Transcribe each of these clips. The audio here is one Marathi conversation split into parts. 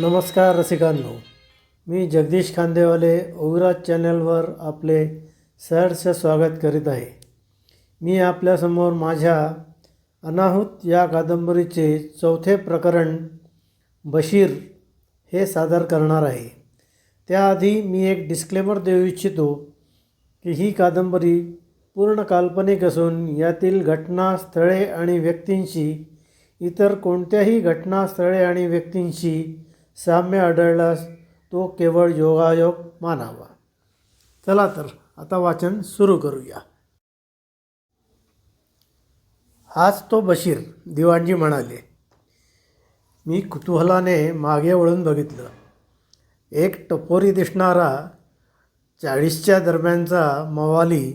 नमस्कार रसिकांनो. मी जगदीश खांदेवाले ओविराज चॅनलवर आपले सहर्ष स्वागत करीत आहे. मी आपल्यासमोर माझ्या अनाहूत या कादंबरीचे चौथे प्रकरण बशीर हे सादर करणार आहे. त्याआधी मी एक डिस्क्लेमर देऊ इच्छितो की ही कादंबरी पूर्ण काल्पनिक असून यातील घटना स्थळे आणि व्यक्तींशी इतर कोणत्याही घटनास्थळे आणि व्यक्तींशी साम्य आढळल्यास तो केवळ योगायोग मानावा. चला तर आता वाचन सुरू करूया. हाच तो बशीर दिवाणजी म्हणाले मी कुतूहलाने मागे वळून बघितलं. एक टपोरी दिसणारा चाळीसच्या दरम्यानचा मवाली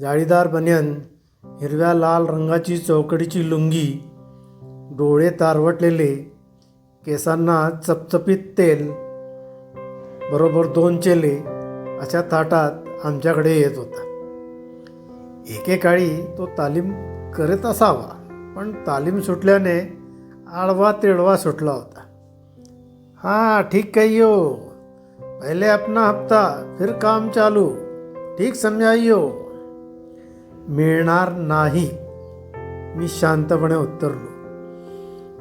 जाळीदार बनियन हिरव्या लाल रंगाची चौकडीची लुंगी डोळे तारवटलेले केसांना चपचपीत तेल बरोबर दोन चेले अशा ताटात आमच्याकडे येत होता. एकेकाळी तो तालीम करत असावा पण तालीम सुटल्याने आडवा तिडवा सुटला होता. हाँ ठीक कहियो पहले अपना हप्ता फिर काम चालू. ठीक समजाइयो मिळणार नाही. मी शांतपणे उत्तरलो.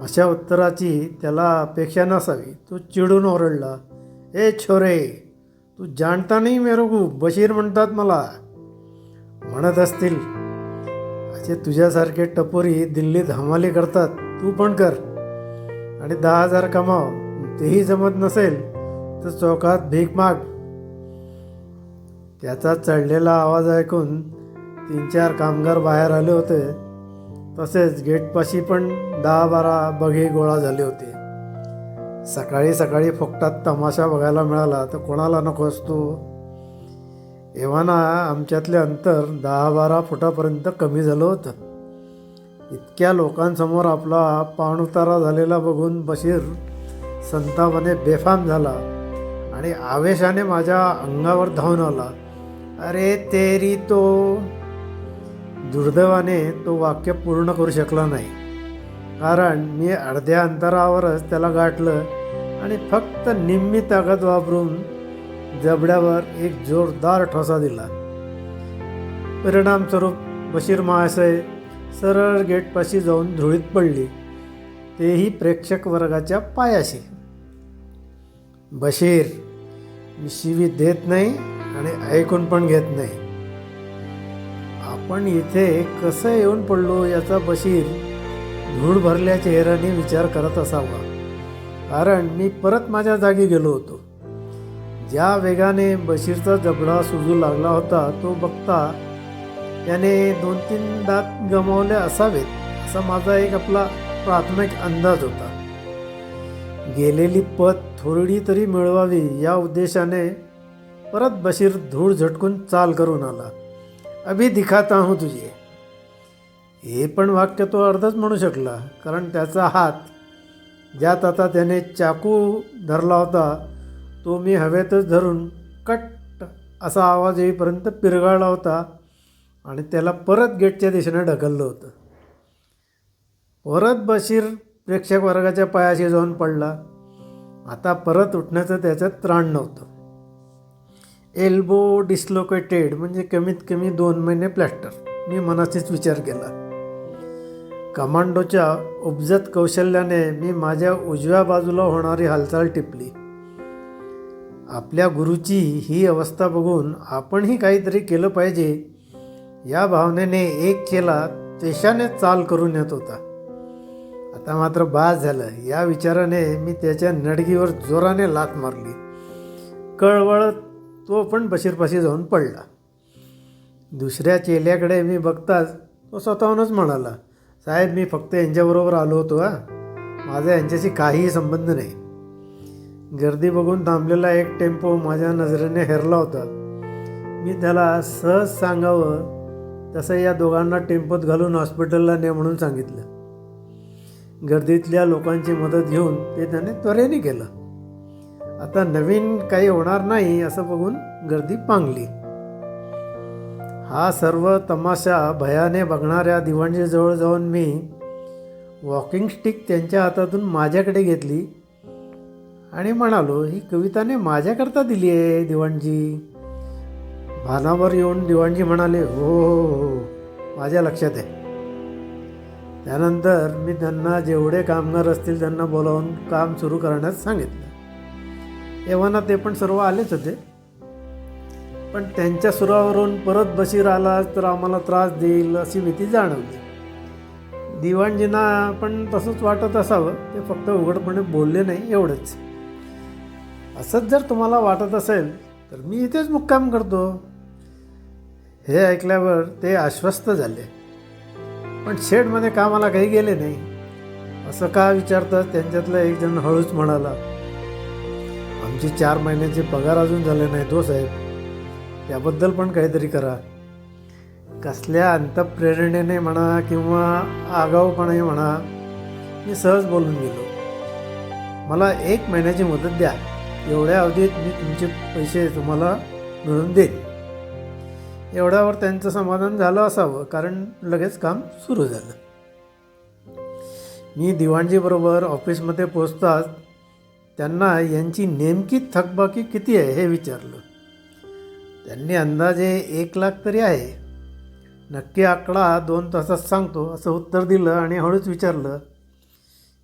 अशा उत्तराची त्याला अपेक्षा नसावी. तो चिडून ओरडला ए छोरे तू जाणता नाही मेरे बशीर म्हणतात मला. म्हणत असतील. असे तुझ्यासारखे टपोरी दिल्लीत हमाली करतात. तू पण कर. आणि दहा हजार कमाव. तेही जमत नसेल तर चौकात भीक माग. त्याचा चढलेला आवाज ऐकून तीन चार कामगार बाहेर आले होते. तसेच गेटपाशी पण दहा बारा बघे गोळा झाले होते. सकाळी सकाळी फोकटात तमाशा बघायला मिळाला तर कोणाला नको असतो? एव्हाना आमच्यातले अंतर दहा बारा फुटापर्यंत कमी झालं होतं. इतक्या लोकांसमोर आपला पाणउतारा झालेला बघून बशीर संतापाने बेफाम झाला आणि आवेशाने माझ्या अंगावर धावून आला. अरे तेरी तो दुर्दैवाने तो वाक्य पूर्ण करू शकला नाही. कारण मी अर्ध्या अंतरावरच त्याला गाठलं आणि फक्त निम्मी ताकद वापरून जबड्यावर एक जोरदार ठोसा दिला. परिणामस्वरूप बशीर महाशय सरळ गेटपाशी जाऊन धुळीत पडली. तेही प्रेक्षक वर्गाच्या पायाशी. बशीर मी शिवी देत नाही आणि ऐकून पण घेत नाही. आपण इथे कसं येऊन पडलो याचा बशीर धूळ भरल्या चेहऱ्याने विचार करत असावा. कारण मी परत माझ्या जागी गेलो होतो. ज्या वेगाने बशीरचा जबडा सुजू लागला होता तो बघता त्याने दोन तीन दात गमावले असावेत असा माझा एक आपला प्राथमिक अंदाज होता. गेलेली पत थोडी तरी मिळवावी या उद्देशाने परत बशीर धूळ झटकून चाल करून आला. अभि दिखाता हूं तुझे। हे पण वाक्य तो अर्धच म्हणू शकला कारण त्याचा हात ज्यात आता त्याने चाकू धरला होता तो मी हवेतच धरून कट असा आवाज येईपर्यंत पिरगाळला होता आणि त्याला परत गेटच्या दिशेने ढकललं होतं. परत बशीर प्रेक्षक वर्गाच्या पायाशी जाऊन पडला. आता परत उठण्याचं त्याच्यात त्राण नव्हतं. एल्बो डिस्लोकेटेड म्हणजे कमीत कमी दोन महिने प्लॅस्टर मी मनाचीच विचार केला. कमांडोच्या उपजत कौशल्याने मी माझ्या उजव्या बाजूला होणारी हालचाल टिपली. आपल्या गुरुची ही अवस्था बघून आपणही काहीतरी केलं पाहिजे या भावनेने एक केला तेशाने चाल करून येत होता. आता मात्र बास झालं. या विचाराने मी त्याच्या नडगीवर जोराने लात मारली. कळवळत तो पण बशीरपाशी जाऊन पडला. दुसऱ्या चेल्याकडे मी बघताच तो स्वतःहूनच म्हणाला साहेब मी फक्त यांच्याबरोबर आलो होतो हा. माझा यांच्याशी काहीही संबंध नाही. गर्दी बघून थांबलेला एक टेम्पो माझ्या नजरेने हेरला होता. मी त्याला सहज सांगावं तसं या दोघांना टेम्पोत घालून हॉस्पिटलला ने म्हणून सांगितलं. गर्दीतल्या लोकांची मदत घेऊन ते त्याने त्वरेने केलं. आता नवीन काही होणार नाही असं बघून गर्दी पांगली. हा सर्व तमाशा भयाने बघणाऱ्या दिवाणजीजवळ जाऊन मी वॉकिंग स्टिक त्यांच्या हातातून माझ्याकडे घेतली आणि म्हणालो ही कविताने माझ्याकरता दिली आहे दिवाणजी. भानावर येऊन दिवाणजी म्हणाले हो हो हो, हो माझ्या लक्षात आहे. त्यानंतर मी त्यांना जेवढे कामगार असतील त्यांना बोलावून काम सुरू करण्यास सांगितलं. एव्हाना ते पण सर्व आलेच होते. पण त्यांच्या सुरावरून परत बशीर आला तर आम्हाला त्रास देईल अशी भीती जाणवली. दिवाणजींना पण तसंच वाटत असावं. ते फक्त उघडपणे बोलले नाही एवढंच. असंच जर तुम्हाला वाटत असेल तर मी इथेच मुक्काम करतो. हे ऐकल्यावर ते आश्वस्त झाले. पण शेडमध्ये कामाला काही गेले नाही. असं का विचारतं त्यांच्यातला एक जण हळूच म्हणाला आमची चार महिन्याचे पगार अजून झाले नाही तो हो साहेब. याबद्दल पण काहीतरी करा. कसल्या अंतप्रेरणेने म्हणा किंवा आगाऊपणे म्हणा मी सहज बोलून गेलो. मला एक महिन्याची मदत द्या. एवढ्या अवधीत मी तुमचे पैसे तुम्हाला मिळवून देईन. एवढ्यावर त्यांचं समाधान झालं असावं कारण लगेच काम सुरू झालं. मी दिवाणजीबरोबर ऑफिसमध्ये पोचताच त्यांना यांची नेमकी थकबाकी किती आहे हे विचारलं. त्यांनी अंदाजे एक लाख तरी आहे. नक्की आकडा दोन तासात सांगतो असं उत्तर दिलं आणि हळूच विचारलं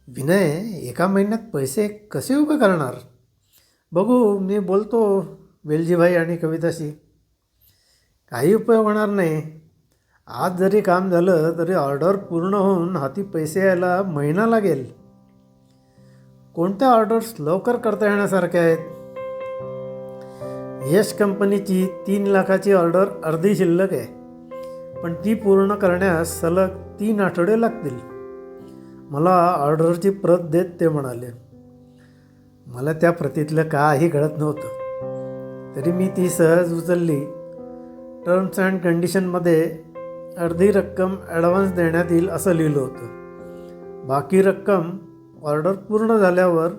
विनय एका महिन्यात पैसे कसे उभे करणार? बघू मी बोलतो वेलजीभाई आणि कविताशी. काही उपयोग होणार नाही. आज जरी काम झालं तरी ऑर्डर पूर्ण होऊन हाती पैसे यायला महिना लागेल. कोणत्या ऑर्डर्स लवकर करता येण्यासारख्या आहेत? यश कंपनीची तीन लाखाची ऑर्डर अर्धी शिल्लक आहे. पण ती पूर्ण करण्यास सलग तीन आठवडे लागतील. मला ऑर्डरची प्रत देत ते म्हणाले. मला त्या प्रतीतलं काही कळत नव्हतं. तरी मी ती सहज उचलली. टर्म्स अँड कंडिशनमध्ये अर्धी रक्कम ॲडव्हान्स देण्यात येईल असं लिहिलं होतं. बाकी रक्कम ऑर्डर पूर्ण झाल्यावर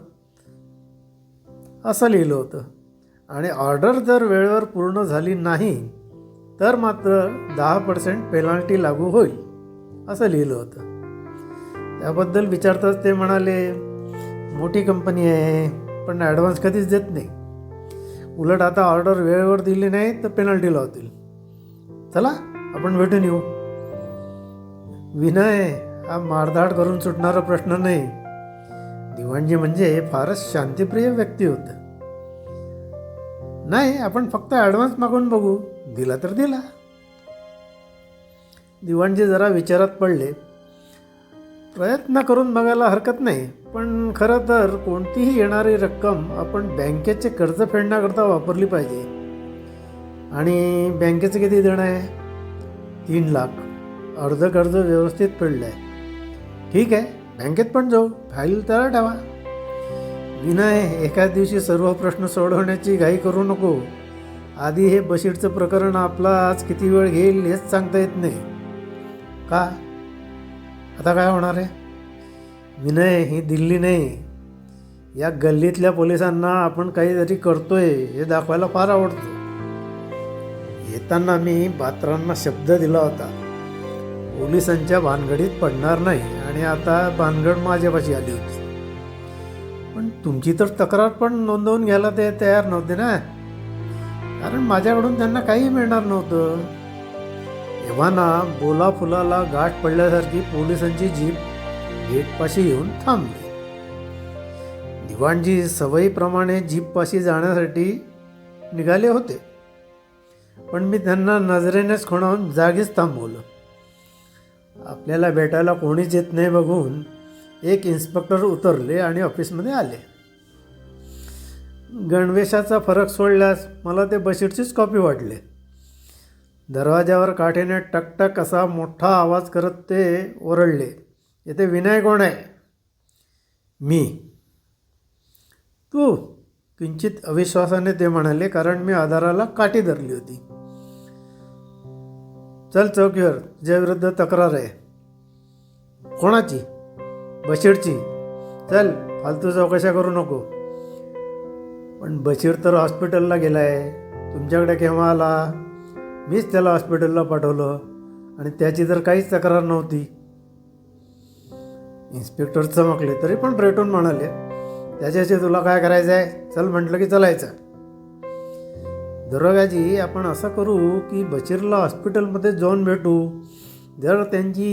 असं लिहिलं होतं. आणि ऑर्डर जर वेळेवर पूर्ण झाली नाही तर मात्र दहा पर्सेंट पेनाल्टी लागू होईल असं लिहिलं होतं. त्याबद्दल विचारताच ते म्हणाले मोठी कंपनी आहे पण ॲडव्हान्स कधीच देत नाही. उलट आता ऑर्डर वेळेवर दिली नाही तर पेनल्टी लावतील. चला आपण भेटून येऊ. विनय हा मारधाड करून सुटणारा प्रश्न नाही. दिवाणजी म्हणजे फारच शांतिप्रिय व्यक्ती होतं. नाही आपण फक्त ॲडव्हान्स मागून बघू. दिला तर दिला. दिवाणजी जरा विचारात पडले. प्रयत्न करून बघायला हरकत नाही पण खरं तर कोणतीही येणारी रक्कम आपण बँकेचे कर्ज फेडण्याकरता वापरली पाहिजे. आणि बँकेचं किती देणं आहे? तीन लाख. अर्ध कर्ज व्यवस्थित फेडलं आहे ठीक आहे. बँकेत पण जाऊ. फाईल तयार ठेवा. विनय एकाच दिवशी सर्व प्रश्न सोडवण्याची घाई करू नको. आधी हे बशीरचं प्रकरण आपला आज किती वेळ घेईल हेच सांगता येत नाही. का? आता काय होणार आहे? विनय ही दिल्ली नाही. या गल्लीतल्या पोलिसांना आपण काहीतरी करतोय हे दाखवायला फार आवडतं. येताना मी पात्रांना शब्द दिला होता. पोलिसांच्या भानगडीत पडणार नाही. आणि आता भानगड माझ्यापाशी आली होती. पण तुमची तर तक्रार पण नोंदवून घ्यायला ते तयार नव्हते ना? कारण माझ्याकडून त्यांना काही मिळणार नव्हतं. एव्हाना बोला फुलाला गाठ पडल्यासारखी पोलिसांची जीप गेटपाशी येऊन थांबली. दिवाणजी सवयीप्रमाणे जीपपाशी जाण्यासाठी निघाले होते. पण मी त्यांना नजरेनेच खुणावून जागीच थांबवलं. आपल्याला भेटायला कोणीच येत नाही बघून एक इन्स्पेक्टर उतरले आणि ऑफिसमध्ये आले. गणवेशाचा फरक सोडल्यास मला ते बशीरचीच कॉपी वाटले. दरवाजावर काठीने टकटक असा मोठा आवाज करत ते ओरडले येथे विनय कोण आहे? मी. तू? किंचित अविश्वासाने ते म्हणाले कारण मी आधाराला काठी धरली होती. चल चौकीवर तुझ्याविरुद्ध तक्रार आहे. कोणाची? बशीरची. चल फालतू चौकशा करू नको. पण बशीर तर हॉस्पिटलला गेला आहे तुमच्याकडे केव्हा आला? मीच त्याला हॉस्पिटलला पाठवलं आणि त्याची तर काहीच तक्रार नव्हती. इन्स्पेक्टर चमकले तरी पण रेटून म्हणाले त्याच्याशी तुला काय करायचं आहे चल म्हटलं की चलायचं. दरोगाजी आपण असं करू की बशीरला हॉस्पिटलमध्ये जाऊन भेटू. जर त्यांची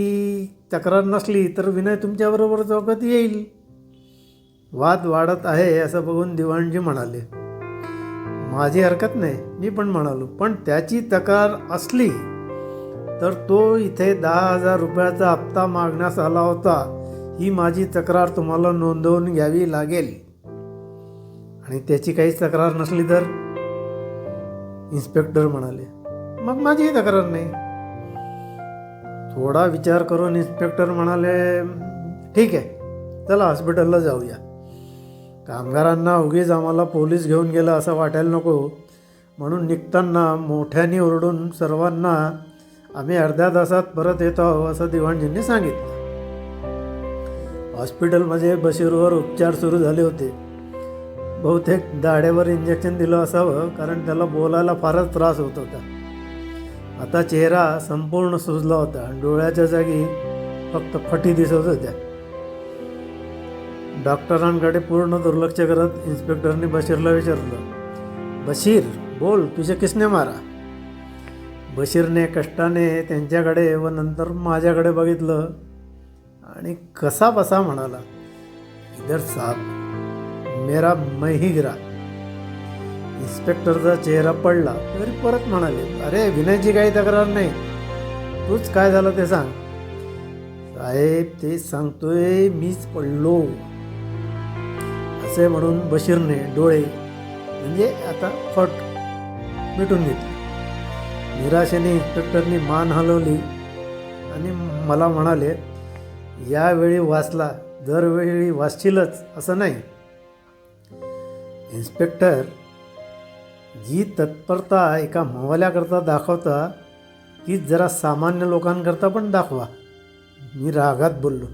तक्रार नसली तर विनय तुमच्याबरोबर चौकात येईल. वाद वाढत आहे असं बघून दिवाणजी म्हणाले. माझी हरकत नाही मी पण म्हणालो पण त्याची तक्रार असली तर तो इथे दहा हजार रुपयाचा हप्ता मागण्यास आला होता. ही माझी तक्रार तुम्हाला नोंदवून घ्यावी लागेल. आणि त्याची काहीच तक्रार नसली तर? इन्स्पेक्टर म्हणाले मग माझीही तक्रार नाही. थोडा विचार करून इन्स्पेक्टर म्हणाले ठीक आहे चला हॉस्पिटलला जाऊया. कामगारांना उगीच आम्हाला पोलीस घेऊन गेला असं वाटायला नको. म्हणून निघताना मोठ्याने ओरडून सर्वांना आम्ही अर्ध्या तासात परत येतो असं दिवाणजींनी सांगितलं. हॉस्पिटलमध्ये बशीरवर उपचार सुरू झाले होते. बहुतेक दाढेवर इंजेक्शन दिलं असावं कारण त्याला बोलायला फारच त्रास होत होता. आता चेहरा संपूर्ण सुजला होता आणि डोळ्याच्या जागी फक्त फटी दिसत होत्या. डॉक्टरांकडे पूर्ण दुर्लक्ष करत इन्स्पेक्टरने बशीरला विचारलं बशीर बोल तुझे किसने मारा? बशीरने कष्टाने त्यांच्याकडे व नंतर माझ्याकडे बघितलं आणि कसा बसा म्हणाला इधर साहब मेरा मैं ही गिरा. इन्स्पेक्टरचा चेहरा पडला. तरी परत म्हणाले अरे विनयची काही तक्रार नाही. तूच काय झालं ते सांग. साहेब ते सांगतोय मीच पडलो. असे म्हणून बशीरने डोळे म्हणजे आता फट मिटून घेतले. निराशेने इन्स्पेक्टरनी मान हलवली आणि मला म्हणाले यावेळी वाचला दरवेळी वाचशीलच असं नाही. इन्स्पेक्टर जी तत्परता एका मवाल्याकरता दाखवता तीच जरा सामान्य लोकांकरता पण दाखवा. मी रागात बोललो.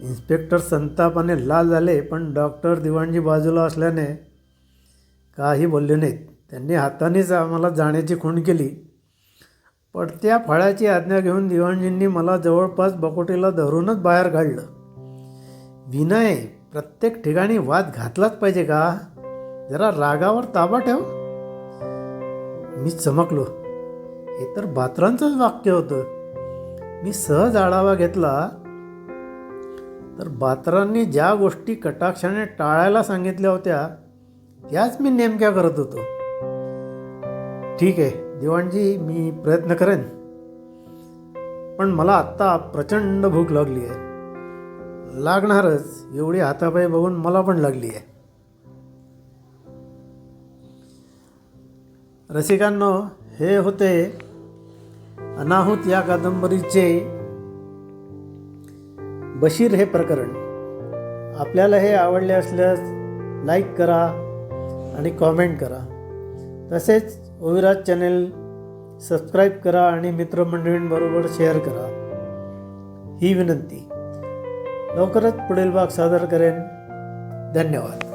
इन्स्पेक्टर संतापाने लाल झाले पण डॉक्टर दिवाणजी बाजूला असल्याने काही बोलले नाहीत. त्यांनी हातानेच आम्हाला जाण्याची खूण केली. पडत्या फळाची आज्ञा घेऊन दिवाणजींनी मला जवळपास बकोटीला धरूनच बाहेर काढलं. विनय प्रत्येक ठिकाणी वाद घातलाच पाहिजे का? जरा रागावर ताबा ठेव. मी चमकलो. हे तर बात्रांचंच वाक्य होतं. मी सहज आढावा घेतला. तर बात्रांनी ज्या गोष्टी कटाक्षाने टाळायला सांगितल्या होत्या त्याच मी नेमक्या करत होतो. ठीक आहे दिवाणजी मी प्रयत्न करेन. पण मला आत्ता प्रचंड भूक लागली आहे. लागणारच. एवढी हातापाई बघून मला पण लागली आहे. रसिकांनो हे होते अनाहूत या कादंबरीचे बशीर हे प्रकरण. आपल्याला हे आवडले असल्यास लाईक करा आणि कॉमेंट करा. तसेच ओविराज चॅनेल सबस्क्राईब करा आणि मित्रमंडळींबरोबर शेअर करा. ही विनंती. लवकरच पुढील भाग सादर करेन. धन्यवाद.